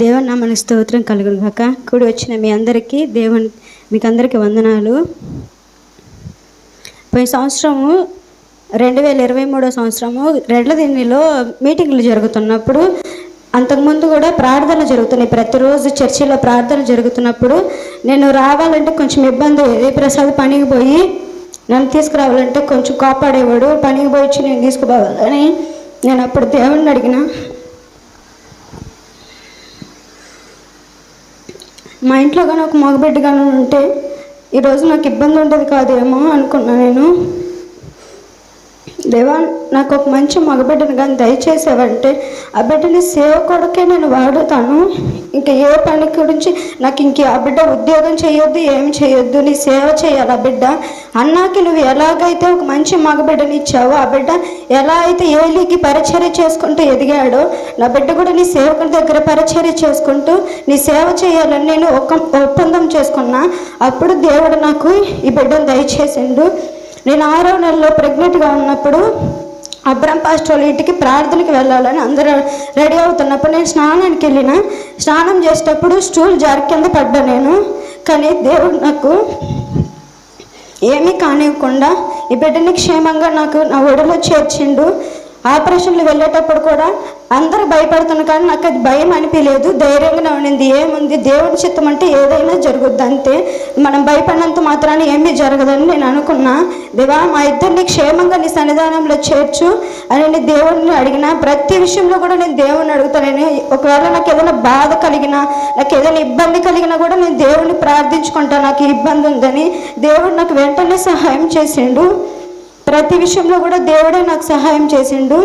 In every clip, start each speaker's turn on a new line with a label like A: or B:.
A: దేవుని నామని స్తోత్రం కలుగును కాక కూడి వచ్చిన మీ అందరికీ దేవుని మీకు అందరికీ వందనాలు. పోయిన సంవత్సరము రెండు వేల ఇరవై మూడో సంవత్సరము రెడ్లదిన్నిలో మీటింగ్లు జరుగుతున్నప్పుడు అంతకుముందు కూడా ప్రార్థన జరుగుతున్నాయి. ప్రతిరోజు చర్చిలో ప్రార్థన జరుగుతున్నప్పుడు నేను రావాలంటే కొంచెం ఇబ్బంది ఏ ప్రసాద్ పనికి పోయి నన్ను తీసుకురావాలంటే కొంచెం కాపాడేవాడు. పనికి పోయి వచ్చి నేను తీసుకుపోవాలని నేను అప్పుడు దేవుణ్ణి అడిగిన. మా ఇంట్లో కానీ ఒక మగబిడ్డ కానీ ఉంటే ఈరోజు నాకు ఇబ్బంది ఉండేది కాదేమో అనుకున్నా నేను. దేవా నాకు ఒక మంచి మగబిడ్డను కానీ దయచేసావంటే ఆ బిడ్డని సేవ కొడుకే నేను వాడుతాను. ఇంకా ఏ పని గురించి నాకు ఇంక ఆ బిడ్డ ఉద్యోగం చేయొద్దు ఏం చేయొద్దు నీ సేవ చేయాలి ఆ బిడ్డ? అన్నాకి నువ్వు ఎలాగైతే ఒక మంచి మగబిడ్డని ఇచ్చావో ఆ బిడ్డ ఎలా అయితే ఏలికి పరిచర్య చేసుకుంటూ ఎదిగాడో నా బిడ్డ కూడా నీ సేవకుని దగ్గర పరిచర్య చేసుకుంటూ నీ సేవ చేయాలని నేను ఒక ఒప్పందం చేసుకున్నా. అప్పుడు దేవుడు నాకు ఈ బిడ్డను దయచేసిండు. నేను ఆరో నెలలో ప్రెగ్నెంట్గా ఉన్నప్పుడు అబ్రహం పాస్టర్ వాళ్ళ ఇంటికి ప్రార్థనకి వెళ్ళాలని అందరూ రెడీ అవుతున్నప్పుడు నేను స్నానానికి వెళ్ళిన. స్నానం చేసేటప్పుడు స్టూల్ జారి కింద పడ్డా నేను. కానీ దేవుడు నాకు ఏమీ కానివ్వకుండా ఈ బిడ్డని క్షేమంగా నాకు నా ఒడిలో చేర్చిండు. ఆపరేషన్లు వెళ్ళేటప్పుడు కూడా అందరూ భయపడుతున్న కానీ నాకు అది భయం అనిపించలేదు. ధైర్యంగా ఉండింది. ఏముంది? దేవుడి చిత్తం అంటే ఏదైనా జరుగుద్ది. అంతే. మనం భయపడినంత మాత్రాన ఏమీ జరగదని నేను అనుకున్నా. దేవా మా ఇద్దరిని క్షేమంగా నీ సన్నిధానంలో చేర్చు అని నేను దేవుడిని అడిగిన. ప్రతి విషయంలో కూడా నేను దేవుడిని అడుగుతాను. ఒకవేళ నాకు ఏదైనా బాధ కలిగినా నాకు ఏదైనా ఇబ్బంది కలిగినా కూడా నేను దేవుడిని ప్రార్థించుకుంటాను నాకు ఇబ్బంది ఉందని దేవుడు నాకు వెంటనే సహాయం చేసిండు. ప్రతి విషయంలో కూడా దేవుడే నాకు సహాయం చేసిండు.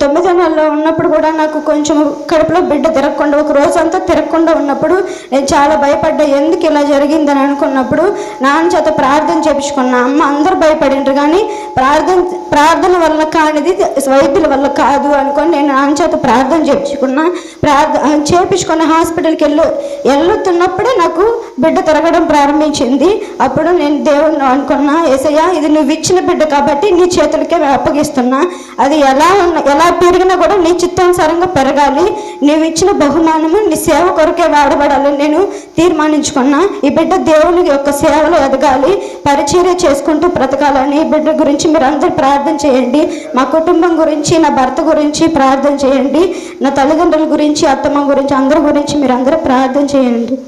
A: తొమ్మిదో నెలలో ఉన్నప్పుడు కూడా నాకు కొంచెం కడుపులో బిడ్డ తిరగకుండా ఒక రోజంతా తిరగకుండా ఉన్నప్పుడు నేను చాలా భయపడ్డా. ఎందుకు ఇలా జరిగిందని అనుకున్నప్పుడు నాన్న చేత ప్రార్థన చేపించుకున్నా అమ్మ అందరూ భయపడిండ్రు కానీ ప్రార్థన ప్రార్థన వల్ల కానిది వైద్యుల వల్ల కాదు అనుకొని నేను నాన్న చేత ప్రార్థన చేపించుకున్నా. ప్రార్థన చేపించుకున్న హాస్పిటల్కి వెళ్ళు వెళ్ళుతున్నప్పుడే నాకు బిడ్డ తిరగడం ప్రారంభించింది. అప్పుడు నేను దేవుడిని అనుకున్నా ఏసయ్య ఇది నువ్వు ఇచ్చిన బిడ్డ కాబట్టి నీ చేతులకే అప్పగిస్తున్నా. అది ఎలా ఉన్న ఎలా పెరిగినా కూడా నీ చిత్తానుసారంగా పెరగాలి. నీవు ఇచ్చిన బహుమానము నీ సేవ కొరకే వాడబడాలని నేను తీర్మానించుకున్నా. ఈ బిడ్డ దేవుని యొక్క సేవలో ఎదగాలి. పరిచర్య చేసుకుంటూ బ్రతకాలని ఈ బిడ్డ గురించి మీరు అందరు ప్రార్థన చేయండి. మా కుటుంబం గురించి నా భర్త గురించి ప్రార్థన చేయండి. నా తల్లిదండ్రుల గురించి అత్తమ్మ గురించి అందరి గురించి మీరు అందరూ ప్రార్థన చేయండి.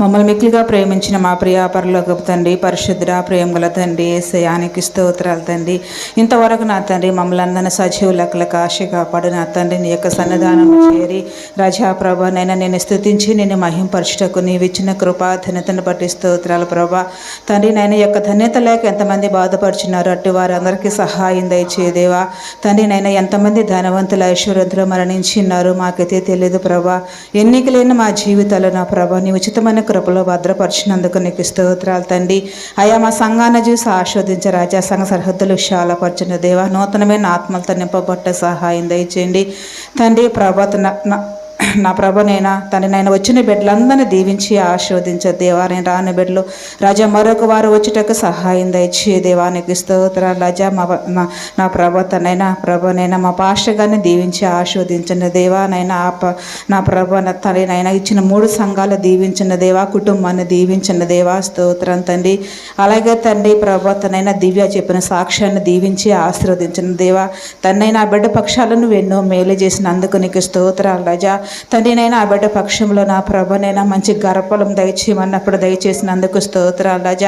B: మమ్మల్ని మిక్కులుగా ప్రేమించిన మా ప్రియ పరలోకపు తండ్రి పరిశుద్ధ ప్రేమ గల తండ్రి ఏసయానికి స్తోత్రాలు తండ్రి. ఇంతవరకు నా తండ్రి మమ్మల్ని అందరిన సజీవ లెక్కలకు ఆశ కాపాడు. నా తండ్రి నీ యొక్క సన్నిధానం చేరి రజాప్రభ నైనా నేను స్థుతించి నేను మహింపరచుటకు నీవు ఇచ్చిన కృపా ధన్యతను బట్టి స్తోత్రాలు ప్రభా. తండ్రి నైనా యొక్క ధన్యత లేక ఎంతమంది బాధపడుచున్నారు అట్టి వారందరికీ సహాయం దయచేదేవా తండ్రి నైనా ఎంతమంది ధనవంతులు ఐశ్వర్యంతులు మరణించిన్నారు మాకైతే తెలియదు ప్రభా. ఎన్నికలైన మా జీవితాలు నా ప్రభా. నీ ఉచితమైన కృపలో భద్రపరిచినందుకు నీకు స్తోత్రాలు తండ్రి. అయా మా సంఘాన్ని చూసి ఆస్వాదించే రాజా సంఘ సరిహద్దులు విశాలపరచిన. దేవా నూతనమైన ఆత్మలతో నింపబట్ట సహాయం దయచేయండి. తండ్రి ప్రభా నా- నా- తన నేను వచ్చిన బిడ్డలందరినీ దీవించి ఆశీర్వదించే. దేవా నేను రాని బిడ్డలు. రాజా మరొక వారు వచ్చుటకు సహాయం దయచే. దేవానికి స్తోత్ర రాజా మా నా- నా ప్రభ తనైనా ప్రభనైనా మా పాషగాన్ని దీవించి ఆశీర్వదించిన దేవా నైనా ఆ ప- నా ప్రభ తనైనా ఇచ్చిన మూడు సంఘాలు దీవించిన దేవా కుటుంబాన్ని దీవించిన దేవా స్తోత్రం తండ్రి. అలాగే తండ్రి ప్రభ తనైనా దివ్య చెప్పిన సాక్ష్యాన్ని దీవించి ఆశీర్వదించిన దేవా తన్నైనా బిడ్డ పక్షాలను ఎన్నో మేలు చేసినందుకు నీకు స్తోత్రాలు. రాజా తండ్రినైనా ఆ బిడ్డ పక్షంలో నా ప్రభనైనా మంచి గర్భలం దయచేయమన్నప్పుడు దయచేసినందుకు స్తోత్రాలు రజ.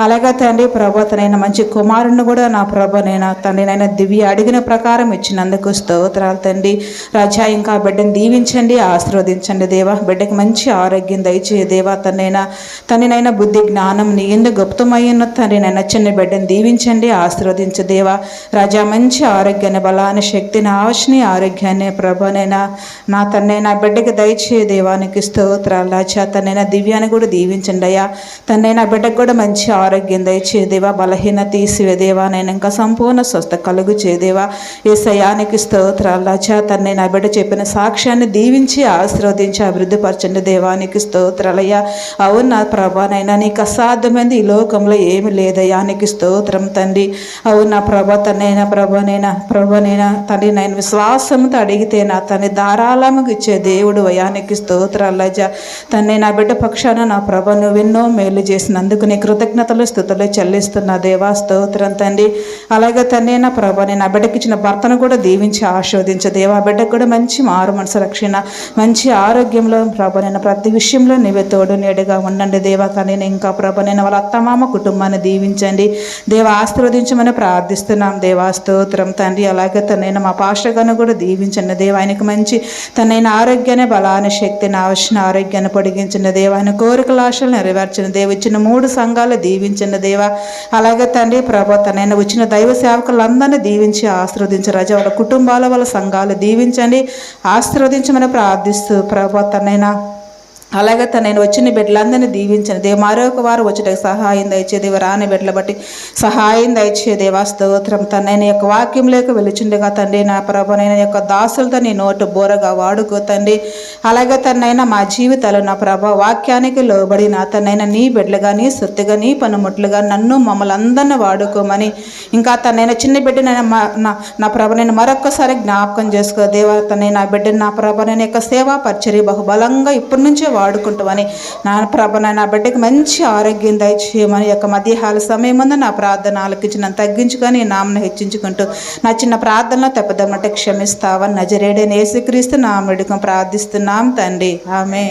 B: అలాగే తండ్రి ప్రభతనైనా మంచి కుమారుని కూడా నా ప్రభనైనా తండ్రినైనా దివ్య అడిగిన ప్రకారం ఇచ్చినందుకు స్తోత్రాలు తండ్రి. రజా ఇంకా ఆ బిడ్డను దీవించండి ఆశీర్వదించండి దేవా. బిడ్డకి మంచి ఆరోగ్యం దయచే దేవా. తనైనా తననైనా బుద్ధి జ్ఞానం నీ ఎందుకు గుప్తమైన తండ్రినైనా చిన్న బిడ్డను దీవించండి ఆశీర్వదించు దేవా. రాజా మంచి ఆరోగ్యాన్ని బలాన్ని శక్తిని ఆవశ్ని ఆరోగ్యాన్ని ప్రభనైనా నా తన్నైనా బిడ్డకి దయచే దేవానికి స్తోత్రాలు. రాజా తనైనా దివ్యాన్ని కూడా దీవించండి అయ్యా. తనైనా బిడ్డకు కూడా మంచి ఆరోగ్యం దయచే దేవా. బలహీన తీసివే దేవా. నేను ఇంకా సంపూర్ణ స్వస్థ కలుగు చేదేవా ఏ సయానికి స్తోత్రాలు. రాజా తన్నే నా బిడ్డ చెప్పిన సాక్ష్యాన్ని దీవించి ఆశీర్వదించి అభివృద్ధిపరచండి దేవానికి స్తోత్రాలయ్యా అవును నా ప్రభానైనా నీకు అసాధ్యమైంది ఈ లోకంలో ఏమి లేదయ్యా. నీకు స్తోత్రం తండ్రి. అవును నా ప్రభా తనైనా ప్రభనైనా ప్రభనైనా తండ్రి నేను విశ్వాసంతో అడిగితే నా తన ధారాళముగా ఇచ్చే దేవుడు వయానికి స్తోత్రాలజ తన్నే నా బిడ్డ పక్షాన నా ప్రభ నువ్వెన్నో మేలు చేసినందుకు నీ కృతజ్ఞతలు స్థుతులు చెల్లిస్తున్నా దేవా స్తోత్రం తండ్రి. అలాగే తన్నే నా ప్రభ నేను నా బిడ్డకి ఇచ్చిన భర్తను కూడా దీవించి ఆస్వాదించు దేవా. బిడ్డకు కూడా మంచి మారు మనసు రక్షణ మంచి ఆరోగ్యంలో ప్రభ నేను ప్రతి విషయంలో నీవే తోడు నేడుగా ఉండండి దేవా. కానీ ఇంకా ప్రభ నేను వాళ్ళ అత్తమామ కుటుంబాన్ని దీవించండి. దేవ ఆశీర్వదించమని ప్రార్థిస్తున్నాం దేవా స్తోత్రం తండ్రి. అలాగే తనైనా మా పాస్టర్ గారిని కూడా దీవించండి దేవ. ఆయనకు మంచి తనైన ఆరోగ్యాన్ని బలాన్ని శక్తిని ఆవశ్యన ఆరోగ్యాన్ని పొడిగించిన దేవ ఆయన కోరికల ఆశలు నెరవేర్చిన దేవ ఇచ్చిన మూడు సంఘాలు దీవించిన దేవ. అలాగే తండ్రి ప్రభా తనైన వచ్చిన దైవ సేవకులందరినీ దీవించి ఆశీర్వదించి రజ వాళ్ళ కుటుంబాల వాళ్ళ సంఘాలు దీవించండి ఆశీర్వదించమని ప్రార్థిస్తూ ప్రభా తనైనా అలాగే తను నేను వచ్చిన బిడ్డలందరినీ దీవించిన. దేవ మరొక వారు వచ్చేటకు సహాయం దయచే దేవ రాని బిడ్డల బట్టి సహాయం దయచే దేవా స్తోత్రం. తన యొక్క వాక్యంలోకి వెలుచుండగా తండ్రి నా ప్రభ నేను యొక్క దాసులతో నీ నోటు బోరగా వాడుకో తండ్రి. అలాగే తనైనా మా జీవితాలు నా ప్రభ వాక్యానికి లోబడి నా తనైనా నీ బిడ్డలుగా నీ సొత్తుగా నీ పనుముట్లుగా నన్ను మమ్మల్ని అందరిని వాడుకోమని. ఇంకా తనైనా చిన్న బిడ్డనైనా నా నా ప్రభ నేను మరొక్కసారి జ్ఞాపకం చేసుకో. దేవ తనే నా బిడ్డని నా ప్రభ నేను యొక్క సేవా పరిచర్య బహుబలంగా ఇప్పటి నుంచే వాడుకుంటామని. నా ప్రభ నా బిడ్డకి మంచి ఆరోగ్యం దయచేయమని యొక్క మధ్యాహ్న సమయం ముందు నా ప్రార్థన ఆలకించి నన్ను తగ్గించుకొని నామను హెచ్చించుకుంటూ నా చిన్న ప్రార్థనలో తప్పదమ్మట క్షమిస్తావని నజరేడని యేసుక్రీస్తు నామడికం ప్రార్థిస్తున్నాం తండ్రి. ఆమె